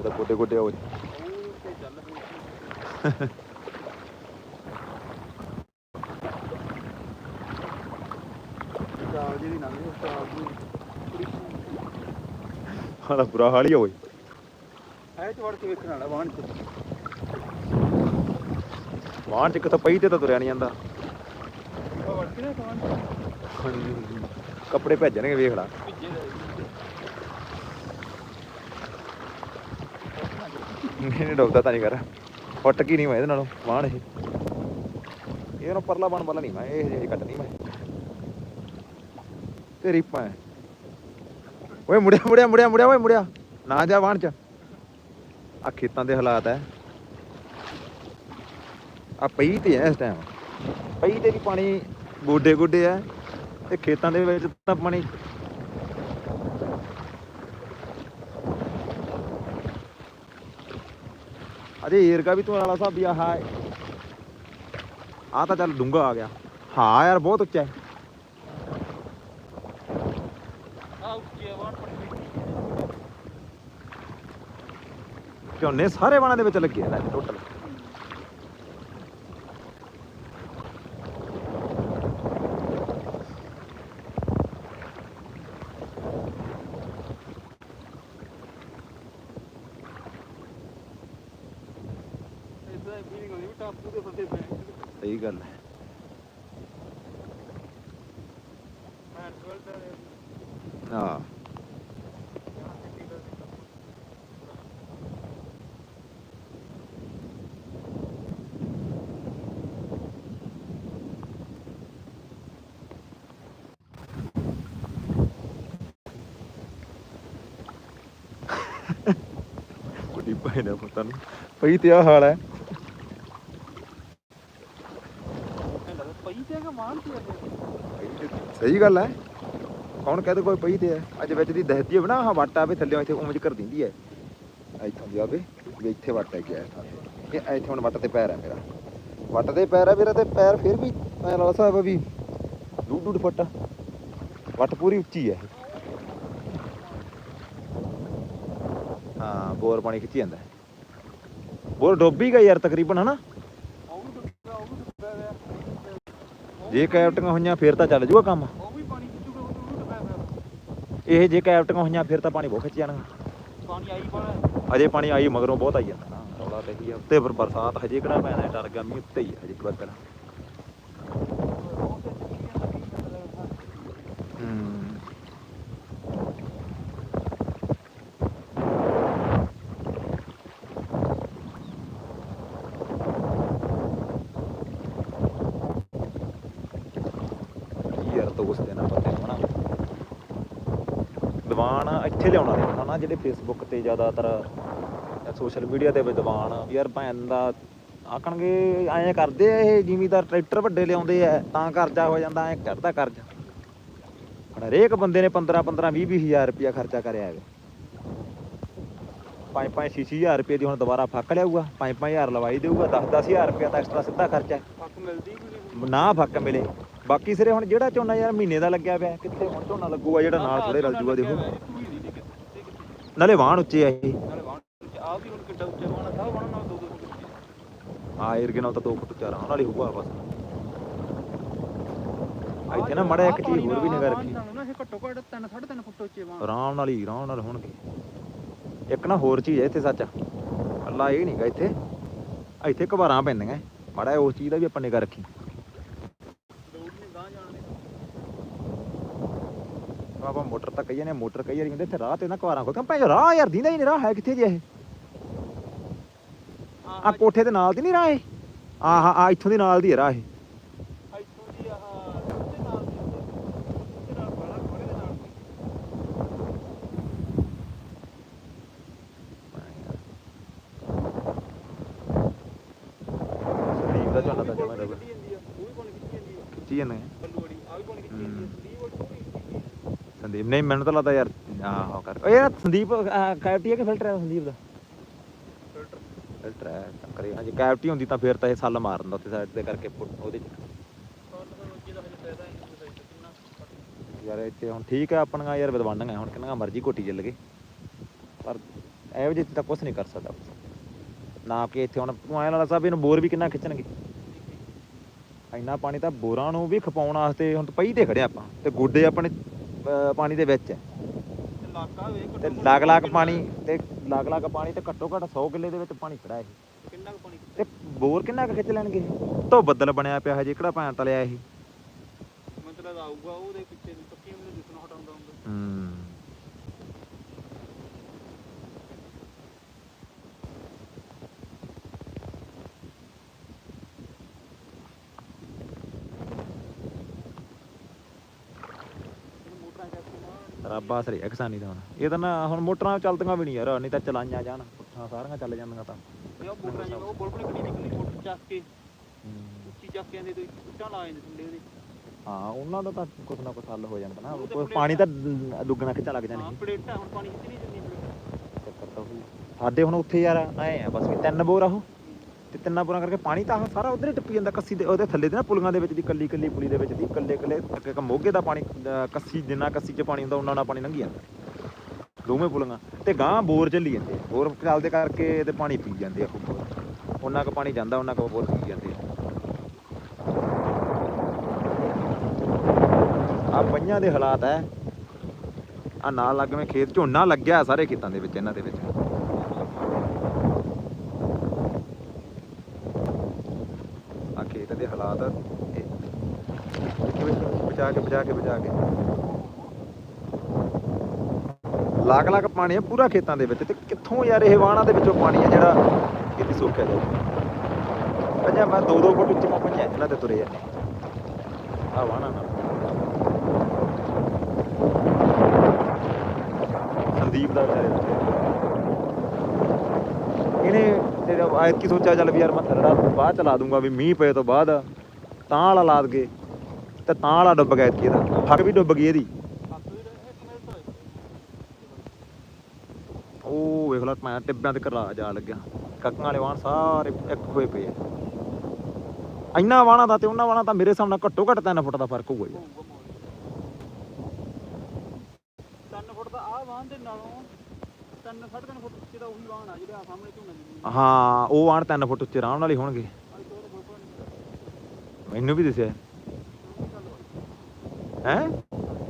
ਜੇ ਤਾਂ ਗੋਡੇ ਗੋਡੇ ਹੋਏ ਉਹ ਤੇ ਬੁਰਾ ਹਾਲ ਹੀ ਹੋਏ ਐ ਚ ਵੜ ਕੇ ਵੇਖਣ ਵਾਲਾ ਵਾਹਣ ਚ ਵਾਹਣ ਚ ਕਿਤੇ ਪਈ ਤੇ ਤਾਂ ਤੁਰਿਆ ਨਹੀਂ ਜਾਂਦਾ। ਕੱਪੜੇ ਭੇਜਣਗੇ ਵੇਖ ਲਾ ਭਿੱਜੇ ਦਾ ਨਹੀਂ ਨਹੀਂ, ਡੁੱਬਦਾ ਤਾਂ ਨਹੀਂ ਕਰ। ਫੁੱਟ ਕੀ ਨਹੀਂ ਮੈਂ ਇਹਦੇ ਨਾਲੋਂ, ਵਾਹਣ ਇਹ। ਇਹ ਨਾ ਪਰਲਾ ਬਣ ਵਾਲਾ ਨਹੀਂ ਮੈਂ, ਇਹ ਜਿਹੀ ਕੱਟਣੀ ਮੈਂ। ਤੇਰੀ ਪਾ ਓਏ, ਮੁੜਿਆ ਮੁੜਿਆ ਮੁੜਿਆ ਮੁੜਿਆ, ਓਏ, ਮੁੜਿਆ। ਨਾ ਜਾ ਵਾਹਣ ਚ। ਆ ਖੇਤਾਂ ਦੇ ਹਾਲਾਤ ਐ। ਆ ਪਈ ਤੇ ਐ ਇਸ ਟਾਈਮ ਪਈ ਤੇ ਵੀ ਪਾਣੀ ਗੋਡੇ ਗੋਡੇ ਐ। ਤੇ ਖੇਤਾਂ ਦੇ ਵਿੱਚ ਤਾਂ ਪਾਣੀ ਅਜੇ ਏਰਗਾ ਵੀ ਤੂੰ ਵਾਲਾ ਸਾਹਿਬ ਵੀ ਆਹ ਆ ਤਾਂ ਚੱਲ ਡੂੰਗਾ ਆ ਗਿਆ। ਹਾਂ ਯਾਰ ਬਹੁਤ ਉੱਚਾ ਹੈ। ਝੋਨੇ ਸਾਰੇ ਵਾਣਾ ਦੇ ਵਿੱਚ ਲੱਗੇ ਆ ਟੋਟਲ ਫੀਲਿੰਗ ਆਉਂਦੀ ਵੀ ਟਾਪੂ ਦੇ ਫਸੇ ਪਏ ਸਹੀ ਗੱਲ ਹੈ ਮੈਂ ਟਵੈਲਥ ਹਾਂ ਕੁੜੀ ਪਾਈ ਨਾ ਪਤਾ ਨਹੀਂ ਪਈ ਤੇ ਆ ਹਾਲ ਹੈ ਪਈ ਤੇ ਹੈਗਾ ਵਾਹਣ ਤੇ ਹੈਗਾ ਸਹੀ ਗੱਲ ਹੈ। ਕੌਣ ਕਹਦੇ ਕੋਈ ਪਈ ਤੇ ਹੈ। ਅੱਜ ਵਿੱਚ ਦੀ ਦਹਤੀ ਹੋਵੇ ਨਾ, ਆਹ ਵੱਟ ਆਵੇ ਥੱਲੇ ਇੱਥੇ ਉਮਜ ਕਰ ਦਿੰਦੀ ਹੈ। ਇੱਥੋਂ ਦੀ ਵੀ ਇੱਥੇ ਵੱਟ ਹੈ ਗਿਆ ਇਹ ਇੱਥੇ ਹੁਣ ਵੱਟ ਤੇ ਪੈਰ ਹੈ ਮੇਰਾ। ਵੱਟ ਤੇ ਪੈਰ ਹੈ ਮੇਰਾ ਤੇ ਪੈਰ ਫਿਰ ਵੀ ਐ ਲਾਲਾ ਸਾਹਿਬ ਵੀ ਡੂਡ ਡੂਡ ਫੁੱਟ। ਵੱਟ ਪੂਰੀ ਉੱਚੀ ਹੈ ਹਾਂ, ਬੋਰ ਪਾਣੀ ਖਿੱਚੀ ਜਾਂਦਾ ਬੋਰ ਡੁੱਬ ਹੀ ਗਿਆ ਯਾਰ ਤਕਰੀਬਨ, ਹਨਾ ਉਹ ਵੀ ਡੁੱਬਿਆ ਉਹ ਵੀ ਡੁੱਬਿਆ ਹੋਇਆ ਜੇ ਕੈਪਟੀਆਂ ਹੋਈਆਂ ਫਿਰ ਤਾਂ ਚੱਲ ਜੂਗਾ ਕੰਮ। ਉਹ ਵੀ ਪਾਣੀ ਖਿੱਚੂਗਾ ਉਹ ਵੀ ਡੁੱਬਿਆ ਹੋਇਆ ਇਹ ਜੇ ਕੈਪਟੀਆਂ ਹੋਈਆਂ ਫਿਰ ਤਾਂ ਪਾਣੀ ਬਹੁਤ ਖਿੱਚ ਜਾਣਾ ਪਾਣੀ ਆਈ ਅਜੇ ਪਾਣੀ ਆਈ ਮਗਰੋਂ ਬਹੁਤ ਆਈ ਜਾਂਦਾ ਨਾ ਰੌਲਾ ਤੇ ਹੀ ਆ। ਉੱਤੇ ਪਰ ਬਰਸਾਤ ਹਜੇ ਕਿਹੜਾ ਪੈਣਾ ਡਰ ਗਿਆ ਮੀਂਹ ਉੱਤੇ ਹੀ ਆ ਹਜੇ ਬੱਦਲ ਹੂੰ ਕੀ ਯਾਰ ਦੋਸਤ ਦੇ ਨਾ ਬੰਦੇ ਨੂੰ ਨਾ ਦੀਵਾਨ ਇੱਥੇ ਲਿਆਉਣਾ ਨੇ ਹਨਾ ਜਿਹੜੇ ਫੇਸਬੁੱਕ ਤੇ ਜ਼ਿਆਦਾਤਰ ਸੋਸ਼ਲ ਮੀਡੀਆ ਤੇ ਵਿਦਵਾਨ ਯਾਰ ਭੈਣ ਦਾ ਆਖਣਗੇ, ਐਂ ਕਰਦੇ ਆ ਇਹ ਜ਼ਿਮੀਦਾਰ ਟਰੈਕਟਰ ਵੱਡੇ ਲਿਆਉਂਦੇ ਆ, ਤਾਂ ਕਰਜ਼ਾ ਹੋ ਜਾਂਦਾ, ਐਂ ਚੜਦਾ ਕਰਜ਼ਾ। ਹੁਣ ਹਰੇਕ ਬੰਦੇ ਨੇ 15 15 20 20 ਹਜ਼ਾਰ ਰੁਪਇਆ ਖਰਚਾ ਕਰਿਆ ਹੈਗਾ। 5 5 6 ਹਜ਼ਾਰ ਰੁਪਏ ਦੀ ਹੁਣ ਦੁਬਾਰਾ ਫੱਕ ਲਿਆਊਗਾ 5 5 ਹਜ਼ਾਰ ਲਵਾਈ ਦੇਊਗਾ 10 10 ਹਜ਼ਾਰ ਰੁਪਇਆ ਤਾਂ ਐਕਸਟਰਾ ਸਿੱਧਾ ਖਰਚਾ ਹੈ। ਮਿਲਦੀ ਨਾ ਫੱਕ ਮਿਲੇ। ਬਾਕੀ ਸਿਰੇ ਹੁਣ ਜਿਹੜਾ ਝੋਨਾ ਯਾਰ ਮਹੀਨੇ ਦਾ ਲੱਗਿਆ ਪਿਆ ਕਿੱਥੇ ਹੁਣ ਝੋਨਾ ਲੱਗੂਗਾ ਜਿਹੜਾ ਨਾਲ ਥੋੜੇ ਰਲ ਜੂਗਾ ਦੇਖੋ। ਨਾਲੇ ਵਾਹਣ ਉੱਚੇ ਆ ਇਹ। ਨਾਲੇ ਵਾਹਣ ਆ ਵੀ ਹੁਣ ਕਿੱਡਾ ਉੱਚਾ ਵਾਹਣ ਸਭ ਵਾਹਣ ਨਾਲ ਦੋ ਦੋ ਫੁੱਟ ਉੱਚੇ। ਆ ਏਰਗੇ ਨਾਲ ਤਾਂ ਦੋ ਫੁੱਟ ਚਾਰ ਨਾਲ ਹੀ ਹੋਊਗਾ ਬਸ। ਇੱਥੇ ਨਾ ਮੜਾ ਇੱਕ ਚੀਜ਼ ਹੋਰ ਵੀ ਨਿਗਾ ਰੱਖੀ। ਨਾ ਇਹ ਘੱਟੋ ਘੱਟ 3 3.5 ਫੁੱਟ ਉੱਚੇ ਵਾਹਣ। ਆਰਾਮ ਨਾਲ ਹੀ ਆਰਾਮ ਨਾਲ ਹੋਣਗੇ। ਇੱਕ ਨਾ ਹੋਰ ਚੀਜ਼ ਹੈ ਇੱਥੇ ਸੱਚ ਅੱਲਾ ਇਹ ਨਹੀਂਗਾ ਇੱਥੇ ਇੱਥੇ ਘਬਾਰਾਂ ਪੈਂਦੀਆਂ। ਮੜਾ ਉਸ ਚੀਜ਼ ਦਾ ਵੀ ਆਪਾਂ ਨਿਗਾ ਰੱਖੀ ਲੋਡ ਨਹੀਂ ਗਾਂ ਜਾਣ ਦੇ ਆਪਾਂ ਮੋਟਰ ਤਾਂ ਕਈਆਂ ਨੇ ਮੋਟਰ ਕਈ ਵਾਰੀ ਕਹਿੰਦੇ ਇੱਥੇ ਰਾਹ ਤੇ ਨਾ ਖੋਲ ਕੇ ਭਾਈ ਰਾਹ ਯਾਰ ਦੀਂਦਾ ਹੀ ਨਹੀਂ ਰਾਹ ਹੈ ਕਿੱਥੇ ਜੇ ਇਹ? ਆ ਕੋਠੇ ਦੇ ਨਾਲ ਦੀ ਨਹੀਂ ਰਾਹ ਇਹ? ਆਹ ਆ ਇੱਥੋਂ ਦੀ ਨਾਲ ਦੀ ਹੈ ਰਾਹ ਇਹ। ਇੱਥੋਂ ਦੀ ਝੋਨਾ ਤਾਂ ਜਮਾ ਦਾ ਖਿੱਚੀ ਜਾਂਦੀ ਆ ਉਹ ਵੀ ਪਾਣੀ ਖਿੱਚੀ ਜਾਂਦੀ ਆ ਖਿੱਚੀ ਜਾਂਦੇ ਆ। ਬੱਲੂ ਵਾਲੀ ਆ ਵੀ ਪਾਣੀ ਖਿੱਚੀ ਜਾਂਦੀ ਆ ਸੰਦੀਪ ਵਾਲੀ ਉਹ ਵੀ ਖਿੱਚੀ ਜਾਂਦੀ ਆ। ਸੰਦੀਪ ਨਹੀਂ, ਮੈਨੂੰ ਤਾਂ ਲੱਗਦਾ ਯਾਰ, ਆਹੋ ਕਰ। ਓਏ ਯਾਰ, ਸੰਦੀਪ ਕੈਪਟੀ ਹੈ ਕਿ ਫਿਲਟਰ ਹੈ ਸੰਦੀਪ ਦਾ? ਫਿਲਟਰ ਫਿਲਟਰ ਹੈ ਕਰੇ। ਹਾਂਜੀ ਕੈਪਟੀ ਹੁੰਦੀ ਤਾਂ ਫਿਰ ਤਾਂ ਇਹ ਸੱਲ ਮਾਰ ਦਿੰਦਾ ਉੱਤੇ ਸਾਈਡ ਤੇ ਕਰਕੇ ਉਹਦੇ ਚ। ਯਾਰ ਇੱਥੇ ਹੁਣ ਠੀਕ ਹੈ ਆਪਣੀਆਂ ਯਾਰ ਵਿਦਵਾਨਾਂ ਹੁਣ ਕਿੰਨਾ ਮਰਜ਼ੀ ਘੋਟੀ ਚੱਲ ਗਏ। ਪਰ ਇਹੋ ਜਿਹੀ ਤਾਂ ਕੁਝ ਨਹੀਂ ਕਰ ਸਕਦਾ। ਨਾ ਕਿ ਇੱਥੇ ਹੁਣ, ਤੂੰ ਐਂ ਨਾਲ ਸਾਹਿਬ, ਇਹਨੂੰ ਬੋਰ ਵੀ ਕਿੰਨਾ ਖਿੱਚਣਗੇ। ਇੰਨਾ ਪਾਣੀ ਤਾਂ ਬੋਰਾਂ ਨੂੰ ਵੀ ਖਪਾਉਣ ਵਾਸਤੇ ਹੁਣ ਪਈ ਤੇ ਖੜਿਆ ਆਪਾਂ, ਤੇ ਗੋਡੇ ਆਪਣੇ ਪਾਣੀ ਦੇ ਵਿੱਚ। ਹੈ ਤੇ ਲੱਗ ਲੱਗ ਪਾਣੀ ਤੇ ਲੱਗ ਲੱਗ ਪਾਣੀ ਤੇ ਘੱਟੋ ਘੱਟ 100 ਕਿੱਲੇ ਦੇ ਵਿੱਚ ਪਾਣੀ ਖੜਾ ਇਹ। ਕਿੰਨਾ ਕੁ ਪਾਣੀ ਤੇ ਬੋਰ ਕਿੰਨਾ ਕੁ ਖਿੱਚ ਲੈਣਗੇ? ਤੋਂ ਬੱਦਲ ਬਣਿਆ ਪਿਆ ਹਜੇ ਕਿਹੜਾ ਭਾਂ ਤਲਿਆ ਇਹ। ਮਤਲਬ ਆਊਗਾ ਉਹਦੇ ਪਿੱਛੇ ਦੀ ਪੱਕੀ ਮੈਨੂੰ ਦਿਸਣਾ ਹਟਾਉਂਦਾ ਹੁੰਦਾ ਹੂੰ ਇਹਨੂੰ ਮੋਟਰਾਂ ਕਰਕੇ ਨਾ ਰੱਬ ਆਸਰੇ ਆ ਕਿਸਾਨੀ ਦਾ ਹੁਣ। ਇਹ ਤਾਂ ਨਾ ਹੁਣ ਮੋਟਰਾਂ ਚੱਲਦੀਆਂ ਵੀ ਨਹੀਂ ਯਾਰ ਨਹੀਂ ਤਾਂ ਚਲਾਈਆਂ ਜਾਣ। ਪੁੱਠਾਂ ਸਾਰੀਆਂ ਚੱਲ ਜਾਂਦੀਆਂ ਤਾਂ। ਇਹ ਉਹ ਮੋਟਰਾਂ ਜਿਵੇਂ ਉਹ ਬੁਲਬੁਲ ਕਿੰਨੀ ਨਿਕਲਣੀ ਮੋਟਰ ਚੱਕ ਕੇ। ਉੱਚੀ ਚੱਕ ਕੇ ਆਂਦੇ ਤੇ ਉੱਚਾ ਲਾ ਜਾਂਦੇ ਥੱਲੇ ਉਹਦੇ। ਹਾਂ ਉਹਨਾਂ ਦਾ ਤਾਂ ਕੁਛ ਨਾ ਕੁਛ ਹੱਲ ਹੋ ਜਾਂਦਾ ਨਾ। ਪਾਣੀ ਤਾਂ ਦੁੱਗਣਾ ਖਿੱਚਣ ਲੱਗ ਹਾਂ ਜਾਣੀ ਪਲੇਟਾਂ ਹੁਣ ਪਾਣੀ ਖਿੱਚ ਨਹੀਂ ਦਿੰਦੀ ਪਲੇਟਾਂ ਚੱਕਰ ਤਾਂ ਉਹੀ। ਸਾਡੇ ਹੁਣ ਉੱਥੇ ਯਾਰ ਐ ਆ ਬਸ ਤਿੰਨ ਬੋਰ ਆ ਉਹ। ਤੇ ਤਿੰਨਾਂ ਬੋਰਾਂ ਕਰਕੇ ਪਾਣੀ ਤਾਂ ਆਹ ਸਾਰਾ ਉਧਰ ਹੀ ਟੱਪੀ ਜਾਂਦਾ ਕੱਸੀ ਦੇ, ਉਹਦੇ ਥੱਲੇ ਦੇ ਨਾ ਪੁਲੀਆਂ ਦੇ ਵਿੱਚ ਦੀ ਕੱਲੀ ਕੱਲੀ ਪੁਲੀ ਦੇ ਵਿੱਚ ਦੀ, ਕੱਲੇ ਕੱਲੇ ਇੱਕ ਮੋਗੇ ਦਾ ਪਾਣੀ ਕੱਸੀ ਜਿੰਨਾ ਕੱਸੀ 'ਚ ਪਾਣੀ ਹੁੰਦਾ ਉਹਨਾਂ ਨਾਲ ਪਾਣੀ ਲੰਘੀ ਜਾਂਦਾ। ਦੋਵੇਂ ਪੁਲੀਆਂ, ਤੇ ਗਾਂ ਬੋਰ ਚੱਲੀ ਜਾਂਦੇ ਆ। ਬੋਰ ਚੱਲਦੇ ਕਰਕੇ ਤੇ ਪਾਣੀ ਪੀ ਜਾਂਦੇ ਆ ਖੂਬ ਉਹਨਾਂ ਕੁ ਪਾਣੀ ਜਾਂਦਾ, ਉਹਨਾਂ ਕੁ ਬੋਰ ਪੀ ਜਾਂਦੇ ਆ। ਆ ਦੇ ਹਾਲਾਤ ਹੈ ਆ ਨਾਲ ਲੱਗਵੇਂ ਖੇਤ, ਝੋਨਾ ਲੱਗਿਆ ਸਾਰੇ ਖੇਤਾਂ ਦੇ ਵਿੱਚ, ਇਹਨਾਂ ਦੇ ਵਿੱਚ ਆ ਖੇਤ ਦੇ ਹਾਲਾਤ ਬਚਾ ਕੇ ਬਚਾ ਕੇ ਬਚਾ ਕੇ। ਲੱਖ ਲੱਖ ਪਾਣੀ ਹੈ ਪੂਰਾ ਖੇਤਾਂ ਦੇ ਵਿੱਚ ਤੇ ਕਿੱਥੋਂ ਯਾਰ ਇਹ ਵਾਹਣਾ ਦੇ ਵਿੱਚੋਂ ਪਾਣੀ ਹੈ ਜਿਹੜਾ ਕਿਤੇ ਸੁੱਕਿਆ ਜਾਊ? ਪੰਜਾਂ ਮੈਂ ਦੋ ਦੋ ਫੁੱਟ ਉੱਚੀਆਂ ਪੰਜਾਂ ਇਹਨਾਂ ਤੇ ਤੁਰੇ ਜਾਂਦੇ ਆ ਵਾਹਣਾ ਨਾਲ। ਸੰਦੀਪ ਦਾ ਵਿਚਾਰੇ ਇਹਨੇ ਜਿਹੜਾ ਆਇਤ ਸੋਚਿਆ ਚੱਲ ਵੀ ਯਾਰ ਮੈਂ ਥਰੜਾ ਬਾਅਦ ਚ ਦੂੰਗਾ ਵੀ ਮੀਂਹ ਪਏ ਤੋਂ ਬਾਅਦ, ਤਾਂ ਵਾਲਾ ਲਾ ਦਗੇ, ਤੇ ਤਾਂ ਵਾਲਾ ਡੁੱਬ ਗਿਆ ਇਤਕੀ ਇਹਦਾ, ਫੱਕ ਵੀ ਡੁੱਬ ਗਈ ਇਹਦੀ। ਉਹ ਵੇਖ ਲਾ, ਮੈਂ ਟਿੱਬਿਆਂ ਤੇ ਘਰਾ ਜਾ ਲੱਗਿਆ। ਕੱਕਾਂ ਵਾਲੇ ਵਾਹਣ ਸਾਰੇ ਇੱਕ ਹੋਏ ਪਏ ਆ। ਇੰਨਾ ਵਾਹਣਾ ਦਾ ਤੇ ਉਹਨਾਂ ਵਾਹਣਾ ਦਾ ਮੇਰੇ ਸਾਹਮਣੇ ਘੱਟੋ ਘੱਟ 3 ਫੁੱਟ ਦਾ ਫ਼ਰਕ ਹੋਊਗਾ ਜੀ। 3 ਫੁੱਟ ਦਾ ਆ ਵਾਹਨ ਦੇ ਨਾਲੋਂ 3 3.5 ਫੁੱਟ ਉੱਚੇ ਦਾ ਉਹੀ ਵਾਹਨ ਆ ਜਿਹੜਾ ਆਹ ਸਾਹਮਣੇ ਝੋਨਾ ਜਿੰਨੀ ਹਾਂ ਉਹ ਵਾਹਣ 3 ਫੁੱਟ ਉੱਚੇ ਆਰਾਮ ਨਾਲ ਹੀ ਹੋਣਗੇ। ਮੈਨੂੰ ਵੀ ਦਿਸਿਆ। ਹੈ?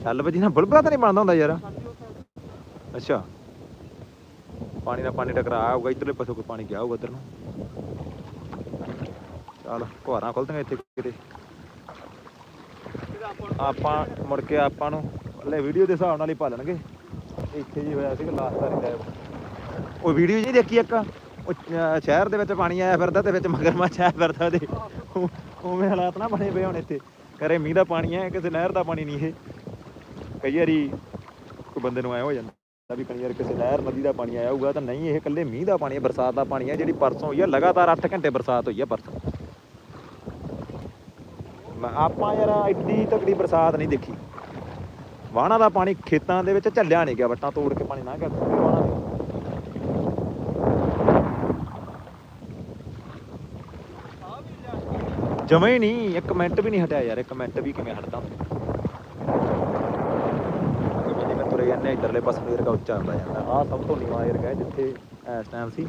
ਚੱਲ ਵਜੀ ਨਾ ਬੁਲਬੁਲਾ ਤਾਂ ਨਹੀਂ ਬਣਦਾ ਹੁੰਦਾ ਯਾਰ। ਅੱਛਾ। ਪਾਣੀ ਨਾਲ ਪਾਣੀ ਟਕਰਾ ਆਊਗਾ ਇਧਰਲੇ ਪਾਸੇ ਕੋਈ ਪਾਣੀ ਗਿਆ ਹੋਊਗਾ ਇਧਰ ਨੂੰ। ਚੱਲ ਘੁਆਰਾਂ ਖੁੱਲਦੀਆਂ ਇੱਥੇ ਕਿਤੇ। ਆਪਾਂ ਮੁੜ ਕੇ ਆਪਾਂ ਨੂੰ ਲੈ ਵੀਡੀਓ ਦੇ ਹਿਸਾਬ ਨਾਲ ਹੀ ਭਾਲਣਗੇ ਇੱਥੇ ਜੀ ਹੋਇਆ ਸੀ ਲਾਸਟ ਵਾਰੀ ਉਹ ਵੀਡੀਓ ਜੀ ਦੇਖੀ ਇੱਕ? ਉਹ, ਅਹ, ਸ਼ਹਿਰ ਦੇ ਵਿੱਚ ਪਾਣੀ ਆਇਆ ਫਿਰਦਾ ਤੇ ਵਿੱਚ ਮਗਰਮੱਛ ਆਇਆ ਫਿਰਦਾ ਉਹਦੇ। ਉਹ- ਉਵੇਂ ਹਾਲਾਤ ਨਾ ਬਣੇ ਪਏ ਹੁਣ ਇੱਥੇ। ਕਰੇ ਮੀਂਹ ਦਾ ਪਾਣੀ ਹੈ, ਕਿਸੇ ਨਹਿਰ ਦਾ ਪਾਣੀ ਨਹੀਂ ਇਹ। ਕਈ ਵਾਰੀ ਕੋਈ ਬੰਦੇ ਨੂੰ ਐ ਹੋ ਜਾਂਦਾ ਵੀ ਕਈ ਵਾਰ ਕਿਸੇ ਨਹਿਰ, ਨਦੀ ਦਾ ਪਾਣੀ ਆਇਆ ਹੋਊਗਾ ਤਾਂ ਨਹੀਂ, ਇਹ ਇਕੱਲੇ ਮੀਂਹ ਦਾ ਪਾਣੀ ਹੈ, ਬਰਸਾਤ ਦਾ ਪਾਣੀ ਹੈ, ਜਿਹੜੀ ਪਰਸੋਂ ਹੋਈ ਹੈ, ਲਗਾਤਾਰ 8 ਘੰਟੇ ਬਰਸਾਤ ਹੋਈ ਹੈ ਪਰਸੋਂ। ਮੈਂ- ਆਪਾਂ ਯਾਰ ਐਡੀ ਤਕੜੀ ਬਰਸਾਤ ਨਹੀਂ ਦੇਖੀ। ਵਾਹਣਾ ਦਾ ਪਾਣੀ ਖੇਤਾਂ ਦੇ ਵਿੱਚ ਝੱਲਿਆ ਨਹੀਂ ਗਿਆ, ਵੱਟਾਂ ਤੋੜ ਕੇ ਪਾਣੀ ਨਾ ਗਿਆ ਵਾਹਣਾ ਦੇ ਆ ਹੀ ਨਹੀਂ, ਇੱਕ ਮਿੰਟ ਵੀ ਨਹੀਂ ਹਟਿਆ ਯਾਰ, ਇੱਕ ਮਿੰਟ ਵੀ ਕਿਵੇਂ ਹਟਦਾ ਜਿਵੇਂ ਤੁਰੇ ਜਾਂਦੇ ਇਧਰਲੇ ਪਾਸੇ ਨੂੰ ਏਰਗਾ ਉੱਚਾ ਹੁੰਦਾ ਜਾਂਦਾ। ਆਹ ਸਭ ਤੋਂ ਨੀਵਾਂ ਏਰਗਾ ਹੈ ਜਿੱਥੇ ਇਸ ਟਾਈਮ ਸੀ।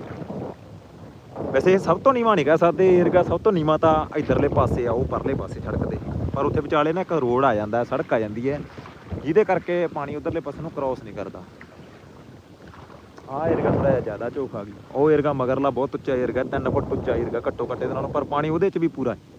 ਵੈਸੇ ਸਭ ਤੋਂ ਨੀਵਾਂ ਨਹੀਂ ਕਹਿ ਸਕਦੇ ਏਰਗਾ, ਸਭ ਤੋਂ ਨੀਵਾਂ ਤਾਂ ਇਧਰਲੇ ਪਾਸੇ ਆ, ਉਹ ਪਰਲੇ ਪਾਸੇ ਸੜਕ ਦੇ ਪਰ ਉੱਥੇ ਵਿਚਾਲੇ ਨਾ ਇੱਕ ਰੋਡ ਆ ਜਾਂਦਾ, ਸੜਕ ਆ ਜਾਂਦੀ ਹੈ। ਜਿਹਦੇ ਕਰਕੇ ਪਾਣੀ ਉਧਰਲੇ ਪਾਸੇ ਨੂੰ ਕ੍ਰਾਸ ਨਹੀਂ ਕਰਦਾ। ਆਹ ਏਰਗਾ ਥੋੜਾ ਜ਼ਿਆਦਾ ਝੋਖਾ ਆ ਗਈ ਉਹ ਏਰਗਾ ਮਗਰਲਾ ਬਹੁਤ ਉੱਚਾ ਏਰਗਾ 3 ਫੁੱਟ ਉੱਚਾ ਏਰਗਾ ਘੱਟੋ ਘੱਟ ਇਹਦੇ ਨਾਲੋਂ, ਪਰ ਪਾਣੀ ਉਹਦੇ 'ਚ ਵੀ ਪੂਰਾ ਹੈ।